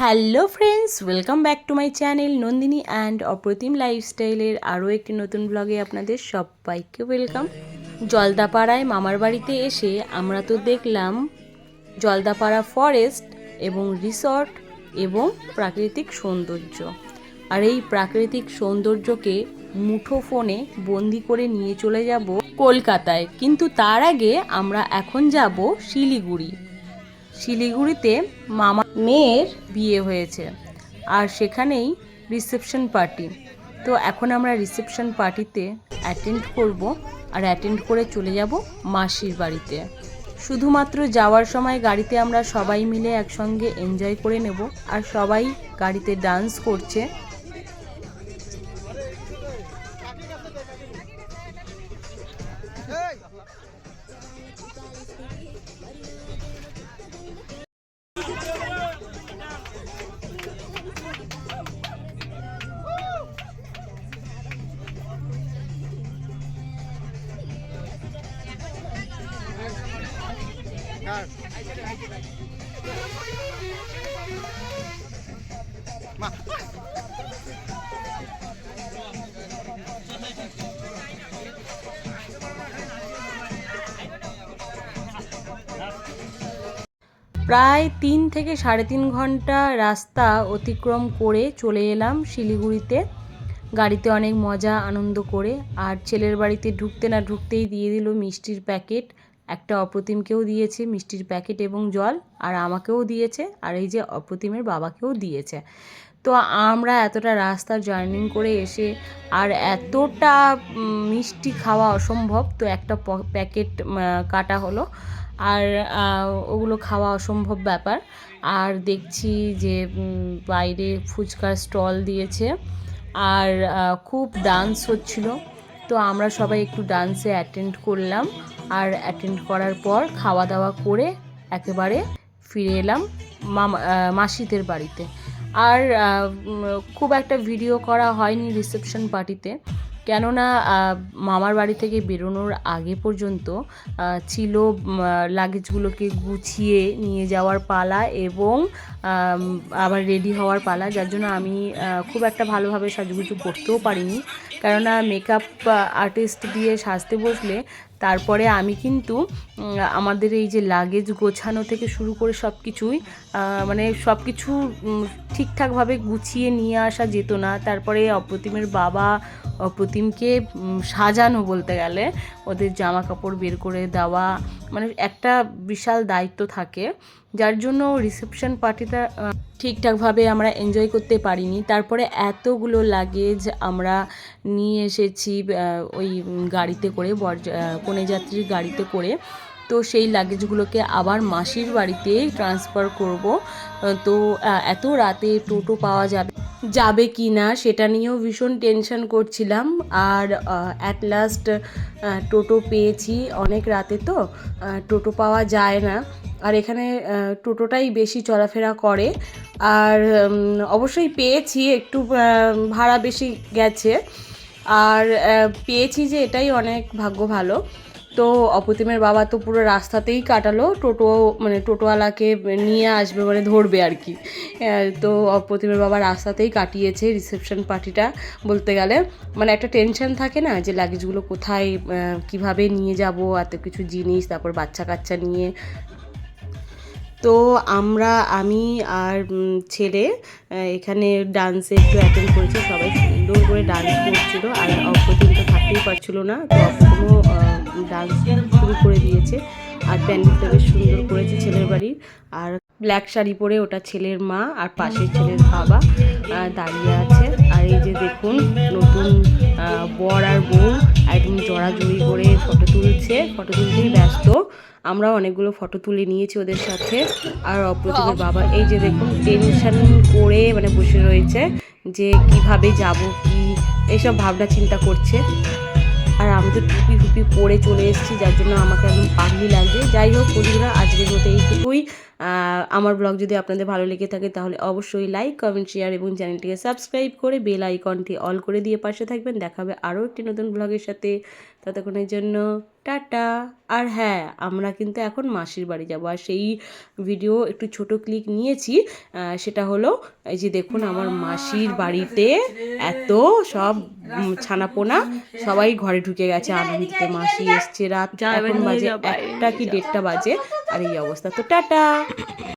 Hello friends welcome back to my channel Nandini and Apratim লাইফস্টাইলের আরও একটি নতুন ব্লগে আপনাদের সবাইকে ওয়েলকাম জলদাপাড়ায় মামার বাড়িতে এসে আমরা তো দেখলাম জলদাপাড়া ফরেস্ট এবং রিসর্ট এবং প্রাকৃতিক সৌন্দর্য। আর এই প্রাকৃতিক সৌন্দর্যকে মুঠো ফোনে বন্দি করে নিয়ে চলে যাব কলকাতায়। কিন্তু তার আগে আমরা এখন যাব শিলিগুড়ি। শিলিগুড়িতে মামা মেয়ের বিয়ে হয়েছে আর সেখানেই রিসেপশন পার্টি। তো এখন আমরা রিসেপশন পার্টিতে অ্যাটেন্ড করব আর অ্যাটেন্ড করে চলে যাব মাসির বাড়িতে। শুধুমাত্র যাওয়ার সময় গাড়িতে আমরা সবাই মিলে একসঙ্গে এনজয় করে নেব আর সবাই গাড়িতে ডান্স করছে। প্রায় তিন থেকে সাড়ে তিন ঘণ্টা রাস্তা অতিক্রম করে চলে এলাম শিলিগুড়িতে। গাড়িতে অনেক মজা, আনন্দ করে। আর ছেলের বাড়িতে ঢুকতে না ঢুকতেই দিয়ে দিল মিষ্টির প্যাকেট। একটা অপ্রতিমকেও দিয়েছে মিষ্টির প্যাকেট এবং জল, আর আমাকেও দিয়েছে, আর এই যে অপ্রতিমের বাবাকেও দিয়েছে। তো আমরা এতটা রাস্তা জার্নিং করে এসে আর এতটা মিষ্টি খাওয়া অসম্ভব, তো একটা প্যাকেট কাটা হলো। আর ওগুলো খাওয়া অসম্ভব ব্যাপার। আর দেখছি যে বাইরে ফুচকার স্টল দিয়েছে। আর খুব ডান্স হচ্ছিল। তো আমরা সবাই একটু ডান্সে অ্যাটেন্ড করলাম। আর অ্যাটেন্ড করার পর খাওয়া দাওয়া করে একেবারে ফিরে এলাম মামা মাসিদের বাড়িতে। আর খুব একটা ভিডিও করা হয়নি রিসেপশন পার্টিতে কেননা মামার বাড়ি থেকে বেরোনোর আগে পর্যন্ত ছিল লাগেজগুলোকে গুছিয়ে নিয়ে যাওয়ার পালা এবং আবার রেডি হওয়ার পালা, যার জন্য আমি খুব একটা ভালোভাবে সাজুগুজু করতেও পারিনি। কেননা মেকআপ আর্টিস্ট দিয়ে সাজতে বসলে তারপরে আমি কিন্তু আমাদের এই যে লাগেজ গোছানো থেকে শুরু করে সব কিছুই মানে সব কিছু ঠিকঠাকভাবে গুছিয়ে নিয়ে আসা যেত না। তারপরে অপ্রতিমের বাবা অপ্রতিমকে সাজানো বলতে গেলে ওদের জামা কাপড় বের করে দেওয়া মানে একটা বিশাল দায়িত্ব থাকে। যার জন্য রিসেপশন পার্টিটা ঠিকঠাকভাবে আমরা এনজয় করতে পারিনি। তারপরে এতগুলো লাগেজ আমরা নিয়ে এসেছি ওই গাড়িতে করে বর কনে যাত্রীর গাড়িতে করে। তো সেই লাগেজগুলোকে আবার মাসির বাড়িতে ট্রান্সফার করব। তো এত রাতে টোটো পাওয়া যাবে। যাবে কি না সেটা নিয়েও ভীষণ টেনশন করছিলাম। আর অ্যাট লাস্ট টোটো পেয়েছি অনেক রাতে তো টোটো পাওয়া যায় না। আর এখানে টোটোটাই বেশি চলাফেরা করে। আর অবশ্যই পেয়েছি, একটু ভাড়া বেশি গেছে। আর পেয়েছি যে এটাই অনেক ভাগ্য ভালো। তো অপতিমের বাবা তো পুরো রাস্তাতেই কাটালো টোটো মানে টোটোওয়ালাকে নিয়ে আসবে মানে ধরবে আর কি। তো অপ্রতিমের বাবা রাস্তাতেই কাটিয়েছে রিসেপশন পার্টিটা বলতে গেলে। মানে একটা টেনশন থাকে না যে লাগেজগুলো কোথায় কীভাবে নিয়ে যাব, এত কিছু জিনিস, তারপর বাচ্চা কাচ্চা নিয়ে। তো আমরা, আমি আর ছেলে এখানে ডান্সে একটু অ্যাটেন্ড করেছি, সবাই সুন্দর করে ডান্স করছিল। আর পারছিল না, তো অপ্রতিমও ডান্স শুরু করে দিয়েছে। আর প্যান্ডেলটা বেশ সুন্দর করেছে ছেলের বাড়ির আর ব্ল্যাক শাড়ি পরে ওটা ছেলের মা আর পাশের ছেলের বাবা দাঁড়িয়ে আছে। আর এই যে দেখুন, নতুন বর আর বউ একদম জড়াজড়ি করে ফটো তুলছে। ফটো তুলতেই ব্যস্ত। আমরাও অনেকগুলো ফটো তুলে নিয়েছি ওদের সাথে। আর অপ্রতিমের বাবা, এই যে দেখুন, টেনশন করে মানে বসে রয়েছে যে কীভাবে যাব, কি? এইসব ভাবনা চিন্তা করছে। আর আমি তো টুপি ফুপি পরে চলে এসেছি, যার জন্য আমাকে একদম পাগলি লাগবে যাই হোক বন্ধুরা, আজকের মতো এইটুকুই। আমার ব্লগ যদি আপনাদের ভালো লেগে থাকে তাহলে অবশ্যই লাইক কমেন্ট শেয়ার এবং চ্যানেলটিকে সাবস্ক্রাইব করে বেল আইকনটি অল করে দিয়ে পাশে থাকবেন। দেখা হবে আরও একটি নতুন ব্লগের সাথে। ততক্ষণের জন্য টাটা। আর হ্যাঁ আমরা কিন্তু এখন মাসির বাড়ি যাব আর সেই ভিডিও একটু ছোট ক্লিক নিয়েছি। সেটা হলো এই যে দেখুন আমার মাসির বাড়িতে এত সব ছানাপোনা সবাই ঘরে ঢুকে গেছে। আনন্দিতে মাসি এসছে রাত এখন বাজে একটা কি দেড়টা বাজে। আর এই অবস্থা। তো টাটা।